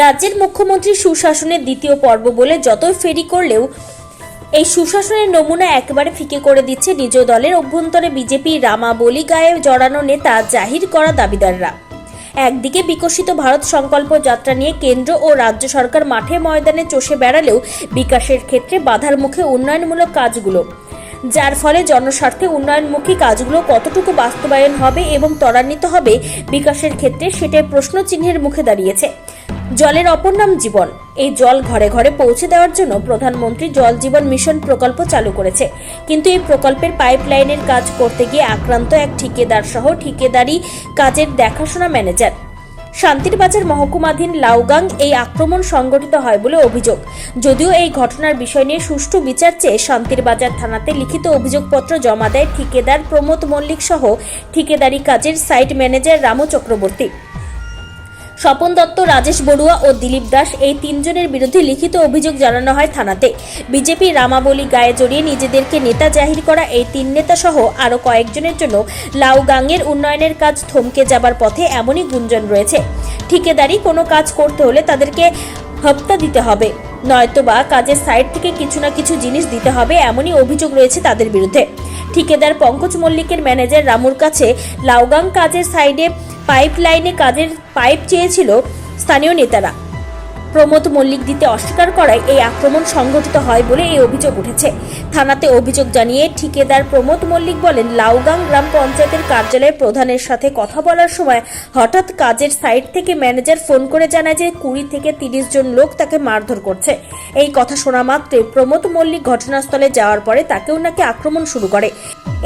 রাজ্যের মুখ্যমন্ত্রী সুশাসনের দ্বিতীয় পর্ব বলে যতই ফেরি করলেও এই সুশাসনের নমুনা একেবারে ফিকে করে দিচ্ছে নিজ দলের অভ্যন্তরে বিজেপি রামা বলি গায়ে জড়ানো নেতা জাহির করা দাবিদাররা। একদিকে বিকশিত ভারত সংকল্প যাত্রা নিয়ে কেন্দ্র ও রাজ্য সরকার মাঠে ময়দানে চষে বেড়ালেও বিকাশের ক্ষেত্রে বাধার মুখে উন্নয়নমূলক কাজগুলো, যার ফলে জনস্বার্থে উন্নয়নমুখী কাজগুলো কতটুকু বাস্তবায়ন হবে এবং ত্বরান্বিত হবে বিকাশের ক্ষেত্রে সেটাই প্রশ্ন চিহ্নের মুখে দাঁড়িয়েছে। জলের অপর নাম জীবন। এই জল ঘরে ঘরে পৌঁছে দেওয়ার জন্য প্রধানমন্ত্রী জল জীবন মিশন প্রকল্প চালু করেছে। কিন্তু এই প্রকল্পের পাইপলাইনের কাজ করতে গিয়ে আক্রান্ত এক ঠিকাদার সহ ঠিকাদারি কাজের দেখাশোনা ম্যানেজার। শান্তির বাজার মহকুমাধীন লাউগাং এই আক্রমণ সংগঠিত হয় বলে অভিযোগ। যদিও এই ঘটনার বিষয় নিয়ে সুষ্ঠু বিচার চেয়ে শান্তির বাজার থানাতে লিখিত অভিযোগপত্র জমা দেয় ঠিকাদার প্রমোদ মল্লিক সহ ঠিকাদারি কাজের সাইট ম্যানেজার রামু চক্রবর্তী। স্বপন দত্ত, রাজেশ বড়ুয়া ও দিলীপ দাস এই তিনজনের বিরুদ্ধে লিখিত অভিযোগ জানানো হয় থানাতে। বিজেপি রামাবলী গায়ে জড়িয়ে নিজেদেরকে নেতা জাহির করা এই তিন নেতা সহ আরও কয়েকজনের জন্য লাউগাংয়ের উন্নয়নের কাজ থমকে যাবার পথে এমনই গুঞ্জন রয়েছে। ঠিকাদারি কোনো কাজ করতে হলে তাদেরকে হপ্তা দিতে হবে, নয়তোবা কাজের সাইড থেকে কিছু না কিছু জিনিস দিতে হবে এমনই অভিযোগ রয়েছে তাদের বিরুদ্ধে। ঠিকাদার পঙ্কজ মল্লিকের ম্যানেজার রামুর কাছে লাউগাং কাজের সাইডে পাইপ লাইনে কাজের পাইপ চেয়েছিল স্থানীয় নেতারা। প্রমোদ মল্লিক দিতে অস্বীকার করায় এই আক্রমণ সংঘটিত হয় বলে এই অভিযোগ উঠেছে। থানাতে অভিযোগ জানিয়ে ঠিকাদার প্রমোদ মল্লিক বলেন, লাউগাং গ্রাম পঞ্চায়েতের কার্যালয়ের প্রধানের সাথে কথা বলার সময় হঠাৎ কাজের সাইট থেকে ম্যানেজার ফোন করে জানায় যে কুড়ি থেকে তিরিশ জন লোক তাকে মারধর করছে। এই কথা শোনা মাত্রে প্রমোদ মল্লিক ঘটনাস্থলে যাওয়ার পরে তাকেও নাকি আক্রমণ শুরু করে।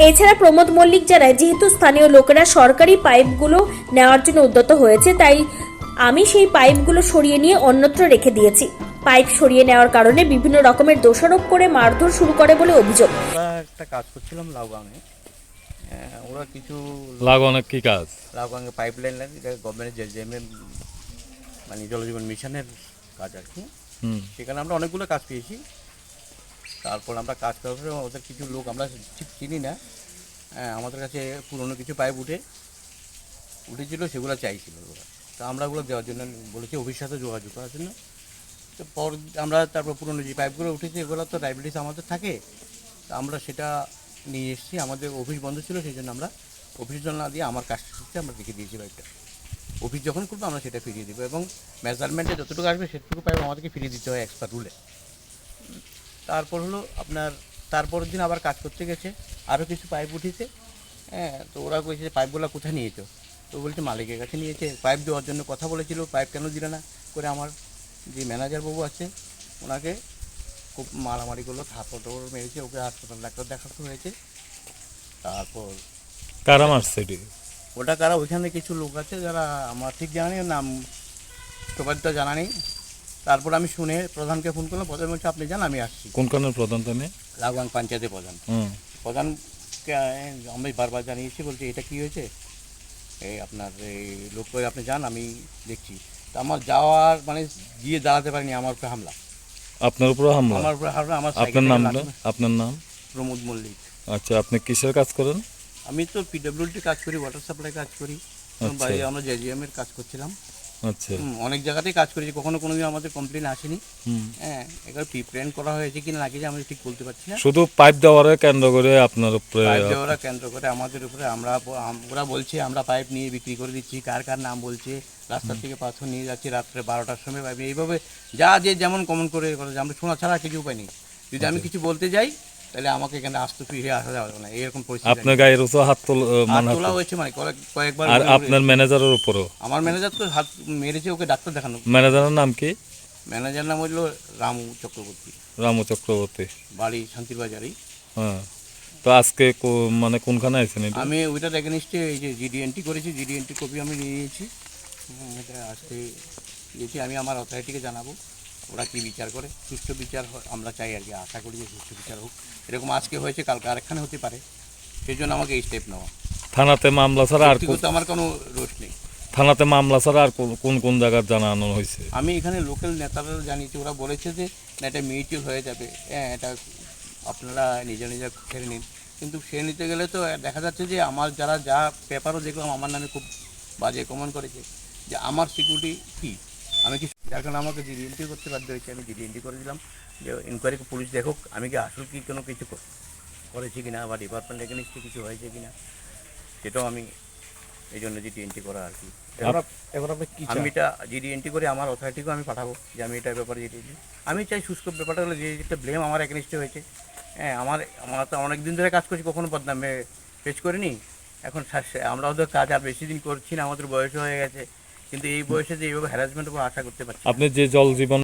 এছাড়া প্রমোদ মল্লিক জানায়, যেহেতু স্থানীয় লোকেরা সরকারি পাইপগুলো নেওয়ার জন্য উদ্যত হয়েছে, তাই আমি সেই পাইপগুলো সরিয়ে নিয়ে অন্যত্র রেখে দিয়েছি। পাইপ সরিয়ে নেওয়ার কারণে বিভিন্ন রকমের দোষারোপ করে মারধর শুরু করে বলে অভিযোগ। একটা কাজ করছিলাম লাউগাঙে। ওরা কিছু লাগ কি কাজ? লাউগাঙে পাইপ লাইন এটা গভর্নমেন্টের জেএমএম মানে জলজীবন মিশনের কাজ আর কি। হুম। সেখানে আমরা অনেকগুলো কাজ পেয়েছি। তারপর আমরা কাজ করার পরে ওদের কিছু লোক আমরা ঠিক চিনি না। হ্যাঁ, আমাদের কাছে পুরনো কিছু পাইপ উঠে উঠেছিল সেগুলো চাইছিল ওরা। তা আমরা ওগুলো দেওয়ার জন্য বলেছি অফিসের সাথে যোগাযোগ করার জন্য। তো পর আমরা তারপর পুরনো যে পাইপগুলো উঠেছে, এগুলো তো ডায়াবেটিস আমাদের থাকে। তা আমরা সেটা নিয়ে এসেছি, আমাদের অফিস বন্ধ ছিল, সেই জন্য আমরা অফিস জল না দিয়ে আমার কাজটা আমরা রেখে দিয়েছি পাইপটা অফিস যখন করব আমরা সেটা ফিরিয়ে দেবো এবং মেজারমেন্টে যতটুকু আসবে সেটুকু পাইপ আমাদেরকে ফিরিয়ে দিতে হয় এক্সট্রা রুলে তারপর হলো আপনার, তারপরের দিন আবার কাজ করতে গেছে আরও কিছু পাইপ উঠেছে। হ্যাঁ তো ওরা কইছে পাইপগুলো কোথায় নিয়েছো তো বলছে মালিকের কাছে নিয়েছে পাইপ দেওয়ার জন্য কথা বলেছিল পাইপ কেন দিলে না? করে আমার যে ম্যানেজার বাবু আছে ওনাকে খুব মারামারি করল থাপড় টাপড় মেরেছে ওকে হাসপাতাল ডাক্তার দেখাতে হয়েছে। তারপর কারা মারছে ওটা কারা ওইখানে কিছু লোক আছে যারা আমার ঠিক জানা নেই নাম সবারটা জানা নেই। তারপর আমি শুনে প্রধানকে ফোন করলাম প্রধান বলছে আপনি যান আমি আসছি। কোনখানের প্রধান তানে লাগান পঞ্চায়েতের প্রধান। প্রধানকে আমি বারবার জানিয়েছি বলছি এটা কি হয়েছে? এই আপনার এই লোক করে আপনি যান আমি দেখছি। তা আমার যাওয়ার মানে গিয়ে দাঁড়াতে পারিনি আমার উপরে হামলা। আপনার উপরে হামলা? আমার উপরে হামলা আমার আপনার নাম নামটা আপনার নাম? প্রমোদ মল্লিক। আচ্ছা আপনি কিসের কাজ করেন? আমি তো পিডব্লিউডি কাজ করি ওয়াটার সাপ্লাই কাজ করি। আচ্ছা। আমরা জেজিএম এর কাজ করছিলাম। আচ্ছা। অনেক জায়গাতেই কাজ করেছি কখনো কোনোদিন আমাদের কমপ্লেন আসেনি। হ্যাঁ এবার প্রিপ্লেন করা হয়েছে কিনা নাকি যে আমি ঠিক বলতে পারছি না। শুধু পাইপ দেওয়ারে কেন্দ্র করে আপনার উপরে পাইপ দেওয়ারা কেন্দ্র করে আমাদের উপরে আমরা ওরা বলছে আমরা পাইপ নিয়ে বিক্রি করে দিচ্ছি কার কার নাম বলছে রাস্তা থেকে পাথর নিয়ে যাচ্ছি রাত্রে বারোটার সময় পাইপ এইভাবে যা যে যেমন কমন করে করে আমরা শোনা ছাড়া কিছু উপায় নেই। যদি আমি কিছু বলতে যাই তাহলে আমাকে এখানে আসতে ফিরে আসা যাবে না এরকম পরিস্থিতি আপনার গায়ের উপর হাত তোল মানে হয়েছে মানে কয়েক- কয়েকবার আর আপনার ম্যানেজারের উপরও? আমার ম্যানেজার তো হাত মেরেছে ওকে ডাক্তার দেখানো। ম্যানেজারের নাম কি? ম্যানেজার নাম হলো রামু চক্রবর্তী। রামু চক্রবর্তী। বাড়ি শান্তির বাজারেই হ্যাঁ। তো আজকে মানে কোনখানে আছেন আমি ওইটার এগেনিস্টে এই যে জিডিএনটি করেছি জিডিএনটি কপি আমি নিয়ে নিয়েছি। এটা আজকে আমি আমার অথরিটিকে জানাব। ওরা কি বিচার করে? সুষ্ঠু বিচার আমরা চাই আর কি আশা করি যে সুষ্ঠু বিচার হোক। এরকম আজকে হয়েছে কালকে আরেকখানে হতে পারে। সেই জন্য আমাকে এই স্টেপ নেওয়া। থানাতে মামলা ছাড়া আর আমার কোনো রোষ নেই। থানাতে মামলা ছাড়া আর কোন- কোন জায়গার জানানো হয়েছে? আমি এখানে লোকাল নেতারা জানিয়েছি ওরা বলেছে যে এটা মিউচুয়াল হয়ে যাবে। হ্যাঁ এটা আপনারা নিজে নিজে খেয়ে নিন। কিন্তু খেয়ে নিতে গেলে তো দেখা যাচ্ছে যে আমার যারা যা পেপারও দেখলাম আমার নামে খুব বাজে কমেন্ট করেছে। যে আমার সিকিউরিটি কি? আমি কি যার কারণে আমাকে জিডি এন্ট্রি করতে বাধ্য হয়েছে আমি জিডি এন্ট্রি করে দিলাম যে ইনকোয়ারি পুলিশ দেখুক আমি কি আসল কি কোনো কিছু কর- করেছি কিনা বা ডিপার্টমেন্ট এগেনিস্টে কিছু হয়েছে কিনা সেটাও আমি এই জন্য জিডি এন্ট্রি করা আর কি। এখন আপনি কি আমি এটা জিডি এন্ট্রি করে আমার অথরিটিকেও আমি পাঠাবো যে আমি এটার ব্যাপারে জিডি আমি চাই শুষ্ক ব্যাপারটা হলো যে একটা ব্লেম আমার এগেনিস্টে হয়েছে। হ্যাঁ আমার আমার তো অনেক দিন ধরে কাজ করছি কখনো বদনাম পেশ করিনি। এখন শা- আমরাও তো কাজ আর বেশি দিন করছি না আমাদের বয়স হয়ে গেছে। কিন্তু এই বয়সে যে এইভাবে হ্যারাসমেন্ট আশা করতে পারছি আপনি যে জল জীবন